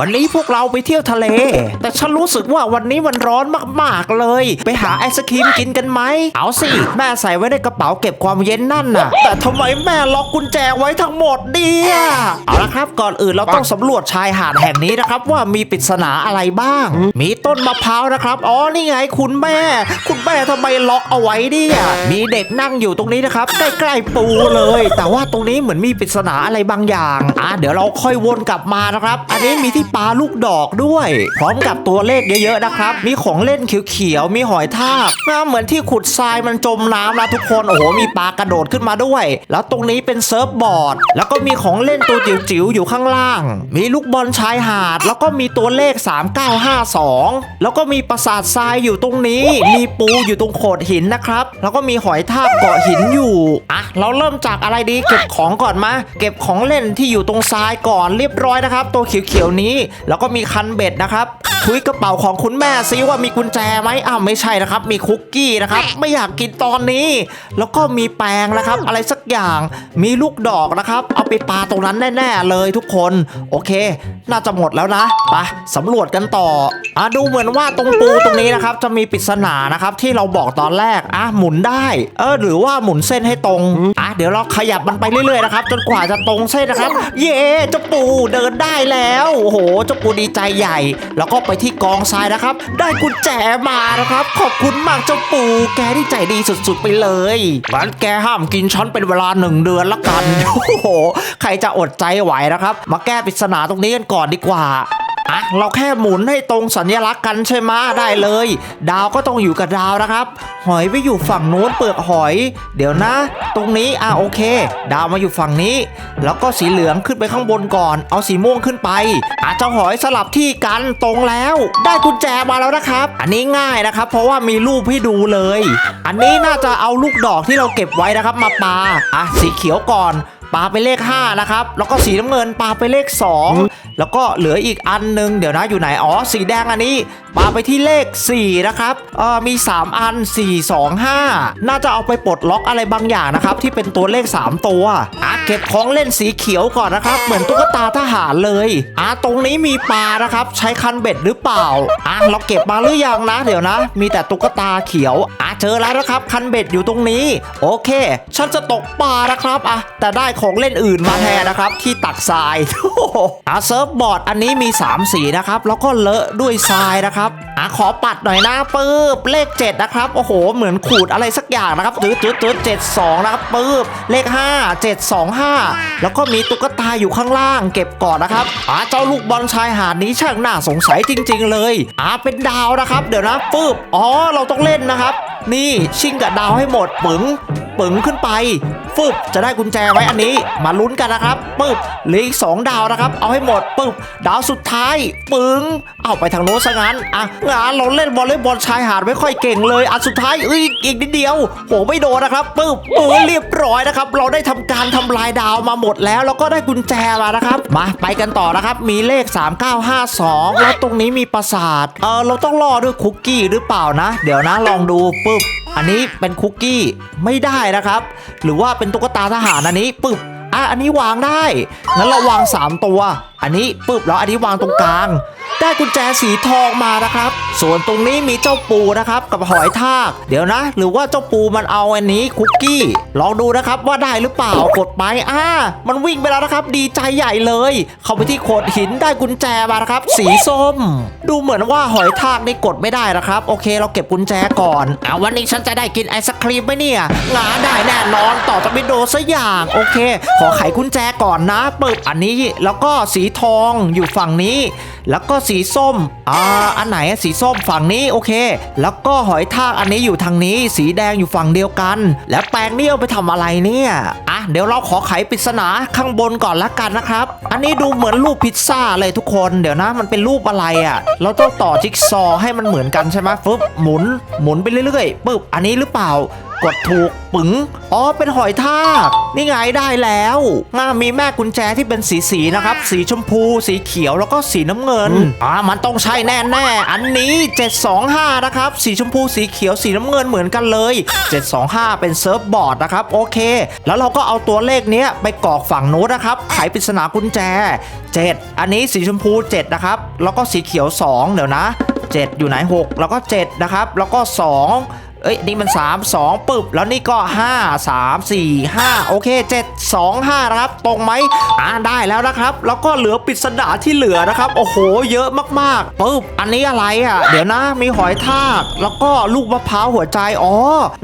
วันนี้พวกเราไปเที่ยวทะเล แต่ฉันรู้สึกว่าวันนี้มันร้อนมากๆเลย ไปหาไอศครีมกินกันไหม เอาสิ แม่ใส่ไว้ในกระเป๋าเก็บความเย็นนั่นน่ะ แต่ทำไมแม่ล็อกกุญแจไว้ทั้งหมดเนี่ยเอาละครับ ก่อนอื่นเราต้องสำรวจชายหาดแห่งนี้นะครับ ว่ามีปริศนาอะไรบ้าง มีต้นมะพร้าวนะครับ อ๋อ นี่ไงคุณแม่ คุณแม่ทำไมล็อกเอาไว้เนี่ยมีเด็กนั่งอยู่ตรงนี้นะครับ ใกล้ๆปูเลย แต่ว่าตรงนี้เหมือนมีปริศนาอะไรบางอย่าง อะเดี๋ยวเราค่อยวนกลับมานะครับ อันนี้มีที่ีปลาลูกดอกด้วย พร้อมกับตัวเลขเยอะๆนะครับ มีของเล่นเขียวๆ มีหอยทากนะเหมือนที่ขุดทรายมันจมน้ำนะทุกคน โอ้โห มีปลากระโดดขึ้นมาด้วย แล้วตรงนี้เป็นเซิร์ฟบอร์ด แล้วก็มีของเล่นตัวจิ๋วๆ อยู่ข้างล่าง มีลูกบอลชายหาด แล้วก็มีตัวเลข 3952 แล้วก็มีปราสาททรายอยู่ตรงนี้ มีปูอยู่ตรงโขดหินนะครับ แล้วก็มีหอยทากเกาะหินอยู่อะเราเริ่มจากอะไรดี เก็บของก่อนมา เก็บของเล่นที่อยู่ตรงทรายก่อนเรียบร้อยนะครับ ตัวเขียวๆนี้แล้วก็มีคันเบ็ดนะครับคุยกระเป๋าของคุณแม่ซิว่ามีกุญแจไหมอ้าวไม่ใช่นะครับ มีคุกกี้นะครับ ไม่อยากกินตอนนี้ แล้วก็มีแปรงนะครับ อะไรสักอย่างมีลูกดอกนะครับ เอาไปปาตรงนั้นแน่ ๆ เลยทุกคน โอเค น่าจะหมดแล้วนะไปสำรวจกันต่ออะดูเหมือนว่าตรงปูตรงนี้นะครับ จะมีปริศนานะครับ ที่เราบอกตอนแรกอะหมุนได้ เออหรือว่าหมุนเส้นให้ตรงอะเดี๋ยวเราขยับมันไปเรื่อยๆนะครับจนกว่าจะตรงเส้นนะครับ เย้เจ้าปูเดินได้แล้วโอ้โหเจ้าปูดีใจใหญ่ แล้วก็ไปที่กองทรายนะครับ ได้กุญแจมานะครับ ขอบคุณมากเจ้าปูแกที่ใจดีสุดๆไปเลยงั้นแกห้ามกินช้อนเป็นเวลาหนึ่งเดือนละกันโอ้โหใครจะอดใจไหวนะครับ มาแก้ปริศนาตรงนี้กันก่อนดีกว่า เราแค่หมุนให้ตรงสัญลักษณ์กันใช่ไหมได้เลย ดาวก็ต้องอยู่กับดาวนะครับ หอยไปอยู่ฝั่งนู้นเปลือกหอย เดี๋ยวนะ ตรงนี้อะโอเค ดาวมาอยู่ฝั่งนี้ แล้วก็สีเหลืองขึ้นไปข้างบนก่อน เอาสีม่วงขึ้นไปอะเจ้าหอยสลับที่กันตรงแล้ว ได้กุญแจมาแล้วนะครับ อันนี้ง่ายนะครับ เพราะว่ามีรูปให้ดูเลย อันนี้น่าจะเอาลูกดอกที่เราเก็บไว้นะครับมาปาอะสีเขียวก่อน ปาไปเลข 5 นะครับ แล้วก็สีน้ำเงินปาไปเลข 2 แล้วก็เหลืออีกอันหนึงเดี๋ยวนะอยู่ไหนอ๋อสีแดงอันนี้ปาไปที่เลข 4 นะครับเออมี 3 อัน 4 2 5 น่าจะเอาไปปลดล็อกอะไรบางอย่างนะครับ ที่เป็นตัวเลข 3 ตัวอะเก็บของเล่นสีเขียวก่อนนะครับ เหมือนตุ๊กตาทหารเลยอะตรงนี้มีปลานะครับ ใช้คันเบ็ดหรือเปล่าอะเราเก็บมาหรือยังนะ เดี๋ยวนะ มีแต่ตุ๊กตาเขียวอะเจอแล้วนะครับคันเบ็ดอยู่ตรงนี้ โอเค ฉันจะตกปลานะครับอะแต่ได้ของเล่นอื่นมาแทนนะครับ ที่ตักทรายอะเซิร์ฟบอร์ดอันนี้มี 3 สีนะครับ แล้วก็เลอะด้วยทรายนะครับอะขอปัดหน่อยนะปึ๊บเลข 7 นะครับ โอ้โห เหมือนขูดอะไรสักอย่างนะครับตืดตืดตืดเจ็ดสองนะครับปึ๊บเลข 5 7 2 5 แล้วก็มีตุ๊กตาอยู่ข้างล่างเก็บก่อนนะครับอะเจ้าลูกบอลชายหาดนี้ช่างน่าสงสัยจริง ๆ เลยอะเป็นดาวนะครับ เดี๋ยวนะปึ๊บอ๋อเราต้องเล่นนะครับ นี่ชิงกับดาวให้หมดปึ๋งปึ๋งขึ้นไป ฟึบจะได้กุญแจไว้อันนี้ มาลุ้นกันนะครับปึ๊บเหลืออีกสองดาวนะครับ เอาให้หมดปึ๊บดาวสุดท้ายปึ๋งเอาไปทางโน้นซะงั้นอะงานเราเล่นวอลเลย์บอลชายหาดไม่ค่อยเก่งเลยอันสุดท้ายเอ้ยอีกนิดเดียวโหไม่โดนนะครับปึ๊บเออเรียบร้อยนะครับ เราได้ทำการทำลายดาวมาหมดแล้ว แล้วก็ได้กุญแจมานะครับ มาไปกันต่อนะครับ มีเลข 3952 แล้วตรงนี้มีปราสาทเออเราต้องรอด้วยคุกกี้หรือเปล่านะ เดี๋ยวนะลองดูปึ๊บอันนี้เป็นคุกกี้ไม่ได้นะครับ หรือว่าเป็นตุ๊กตาทหารอันนี้ปึ๊บอะอันนี้วางได้งั้นเราวาง 3 ตัว อันนี้ปึ๊บแล้วอันนี้วางตรงกลาง ได้กุญแจสีทองมานะครับ ส่วนตรงนี้มีเจ้าปูนะครับ กับหอยทาก เดี๋ยวนะ หรือว่าเจ้าปูมันเอาอันนี้คุกกี้ ลองดูนะครับว่าได้หรือเปล่ากดไปอ่ามันวิ่งไปแล้วนะครับ ดีใจใหญ่เลย เข้าไปที่โขดหินได้กุญแจมานะครับ สีส้ม ดูเหมือนว่าหอยทากนี่กดไม่ได้นะครับ โอเค เราเก็บกุญแจก่อนอ่าวันนี้ฉันจะได้กินไอศครีมไหมเนี่ยงาได้แน่นอนต่อจากวินโดว์ซะอย่างโอเค ขอไขกุญแจก่อนนะปึ๊บอันนี้แล้วก็สีทองอยู่ฝั่งนี้ แล้วก็สีส้มอ่าอันไหนอะสีส้มฝั่งนี้โอเค แล้วก็หอยทากอันนี้อยู่ทางนี้ สีแดงอยู่ฝั่งเดียวกัน แล้วแปรงนี่เอาไปทำอะไรเนี่ยอะเดี๋ยวเราขอไขปริศนาข้างบนก่อนละกันนะครับ อันนี้ดูเหมือนรูปพิซซ่าเลยทุกคนเดี๋ยวนะมันเป็นรูปอะไรอะ่ะ เราต้องต่อจิ๊กซอว์ให้มันเหมือนกันใช่ไหมฟึบหมุนหมุนไปเรื่อยๆปึ๊บอันนี้หรือเปล่า กดถูกปึ๋งอ๋อเป็นหอยทากนี่ไงได้แล้วง่ามีแม่กุญแจที่เป็นสีสีๆนะครับ สีชมพู สีเขียวแล้วก็สีน้ำเงินอ่ามันต้องใช่แน่แน่ๆอันนี้ 725 นะครับ สีชมพูสีเขียวสีน้ำเงินเหมือนกันเลย 725 เป็นเซิร์ฟบอร์ดนะครับโอเค แล้วเราก็เอาตัวเลขเนี้ยไปกรอกฝั่งโน้นนะครับไขปริศนากุญแจ 7 อันนี้สีชมพู 7 นะครับ แล้วก็สีเขียว 2 เดี๋ยวนะ 7 อยู่ไหน 6 แล้วก็ 7 นะครับ แล้วก็ 2 เอ้ยนี่มัน 3 2ปึ๊บแล้วนี่ก็ 5 3 4 5 โอเค 7 2 5นะครับตรงไหมอ่าได้แล้วนะครับ แล้วก็เหลือปริศนาที่เหลือนะครับ โอ้โห เยอะมากๆปึ๊บอันนี้อะไรอะ เดี๋ยวนะ มีหอยทาก แล้วก็ลูกมะพร้าวหัวใจ อ๋อ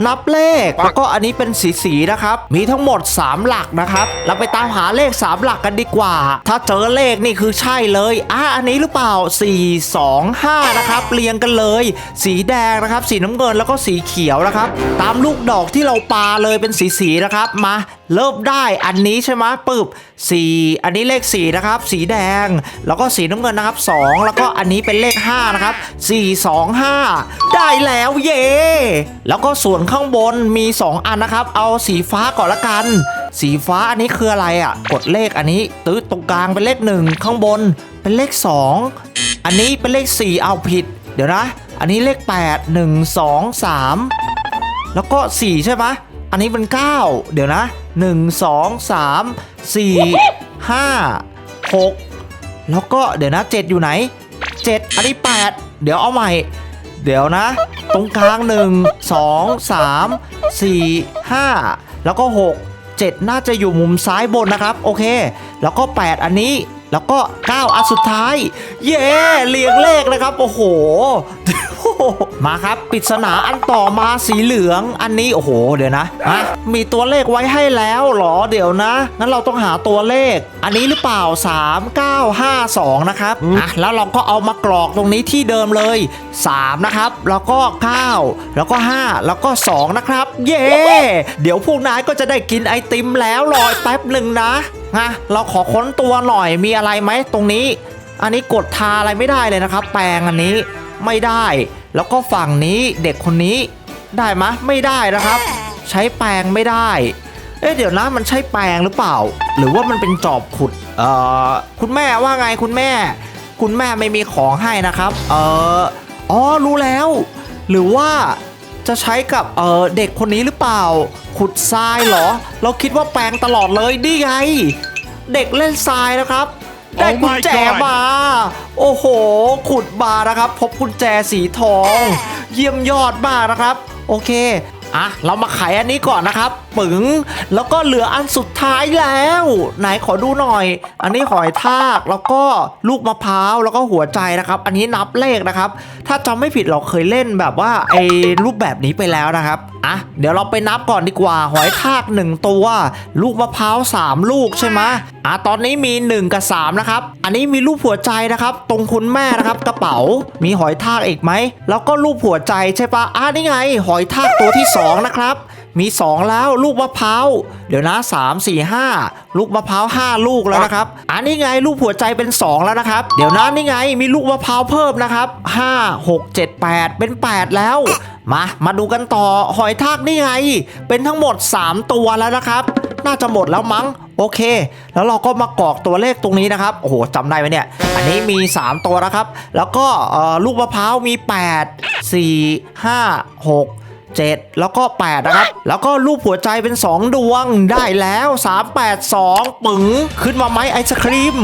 นับเลข แล้วก็อันนี้เป็นสีสีนะครับ มีทั้งหมด 3 หลักนะครับ เราไปตามหาเลข 3 หลักกันดีกว่า ถ้าเจอเลขนี่คือใช่เลยอะอันนี้หรือเปล่า 4 2 5 นะครับ เรียงกันเลย สีแดงนะครับ สีน้ำเงินแล้วก็สีเขียวนะครับ ตามลูกดอกที่เราปาเลยเป็นสีสีๆนะครับ มาเริ่มได้อันนี้ใช่ไหมปึ๊บ4อันนี้เลข4นะครับ สีแดง แล้วก็สีน้ำเงินนะครับ 2 แล้วก็อันนี้เป็นเลข 5 นะครับ 4 2 5 ได้แล้วเย่แล้วก็ส่วนข้างบนมี 2 อันนะครับ เอาสีฟ้าก่อนละกัน สีฟ้าอันนี้คืออะไรอะ กดเลขอันนี้ตื้อตรงกลางเป็นเลข 1 ข้างบนเป็นเลข 2 อันนี้เป็นเลข 4 เอาผิด เดี๋ยวนะ อันนี้เลข 8 1 2 3 แล้วก็ 4 ใช่ไหมอันนี้เป็น 9 เดี๋ยวนะ 1 2 3 4 5 6 แล้วก็เดี๋ยวนะ 7 อยู่ไหน 7 อันนี้ 8 เดี๋ยวเอาใหม่ เดี๋ยวนะ ตรงกลาง 1 2 3 4 5 แล้วก็ 6 7 น่าจะอยู่มุมซ้ายบนนะครับ โอเค แล้วก็ 8 อันนี้แล้วก็ 9 อันสุดท้าย เย้ เรียงเลขนะครับ โอ้โห มาครับปริศนาอันต่อมาสีเหลืองอันนี้โอ้โห เดี๋ยวนะฮะมีตัวเลขไว้ให้แล้วเหรอเดี๋ยวนะ งั้นเราต้องหาตัวเลข อันนี้หรือเปล่า 3 9 5 2 นะครับอะแล้วเราก็เอามากรอกตรงนี้ที่เดิมเลย 3 นะครับ แล้วก็ 9 แล้วก็ 5 แล้วก็ 2 นะครับ เย้เดี๋ยวพวกนายก็จะได้กินไอติมแล้วรอแป๊บหนึ่งนะฮะเราขอค้นตัวหน่อยมีอะไรไหมตรงนี้ อันนี้กดทาอะไรไม่ได้เลยนะครับ แปลงอันนี้ไม่ได้ แล้วก็ฝั่งนี้เด็กคนนี้ได้ไหมะไม่ได้นะครับ ใช้แปลงไม่ได้ เอ๊ะเดี๋ยวนะมันใช้แปลงหรือเปล่า หรือว่ามันเป็นจอบขุดเอ่อคุณแม่ว่าไงคุณแม่ คุณแม่ไม่มีของให้นะครับ เอ่ออ๋อรู้แล้ว หรือว่าจะใช้กับเอ่อเด็กคนนี้หรือเปล่า ขุดทรายเหรอ เราคิดว่าแปลงตลอดเลยนี่ไง เด็กเล่นทรายนะครับ ได้ Oh my กุญแจ God มา โอ้โห ขุดมานะครับ พบกุญแจสีทอง เยี่ยมยอดมากนะครับ โอเค อะ เรามาไขอันนี้ก่อนนะครับ ปึ๋งแล้วก็เหลืออันสุดท้ายแล้ว ไหนขอดูหน่อย อันนี้หอยทากแล้วก็ลูกมะพร้าวแล้วก็หัวใจนะครับ อันนี้นับเลขนะครับ ถ้าจำไม่ผิดเราเคยเล่นแบบว่าไอ้รูปแบบนี้ไปแล้วนะครับอะเดี๋ยวเราไปนับก่อนดีกว่า หอยทาก 1 ตัว ลูกมะพร้าว3ลูกใช่ไหมอะตอนนี้มี 1 กับ 3 นะครับ อันนี้มีรูปหัวใจนะครับ ตรงคุณแม่นะครับกระเป๋ามีหอยทากอีกไหมแล้วก็รูปหัวใจใช่ปะอะนี่ไง หอยทากตัวที่ 2 นะครับ มี 2 แล้วลูกมะพร้าวเดี๋ยวนะ 3 4 5 ลูกมะพร้าว5ลูกแล้วนะครับอันนี้ไงลูกหัวใจเป็น 2 แล้วนะครับ เดี๋ยวนะนี่ไงมีลูกมะพร้าวเพิ่มนะครับ5 6 7 8 เป็น 8 แล้วมา มาดูกันต่อหอยทากนี่ไง เป็นทั้งหมด 3 ตัวแล้วนะครับ น่าจะหมดแล้วมั้ง โอเค แล้วเราก็มากรอกตัวเลขตรงนี้นะครับ โอ้โหจำได้ไหมเนี่ย อันนี้มี 3 ตัวนะครับ แล้วก็เออลูกมะพร้าวมี 8 4 5 6 7 แล้วก็ 8 นะครับ แล้วก็รูปหัวใจเป็น 2 ดวงได้แล้ว 3 8 2 ปึ๋งขึ้นมาไหมไอศครีม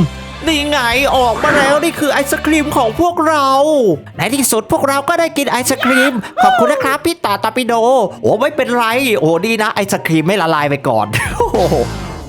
นี่ไงออกมาแล้วนี่คือไอศครีมของพวกเราในที่สุดพวกเราก็ได้กินไอศครีม ขอบคุณนะครับพี่ตาตาปิโด โอ้ไม่เป็นไร โอ้ดีนะไอศครีมไม่ละลายไปก่อนโอ้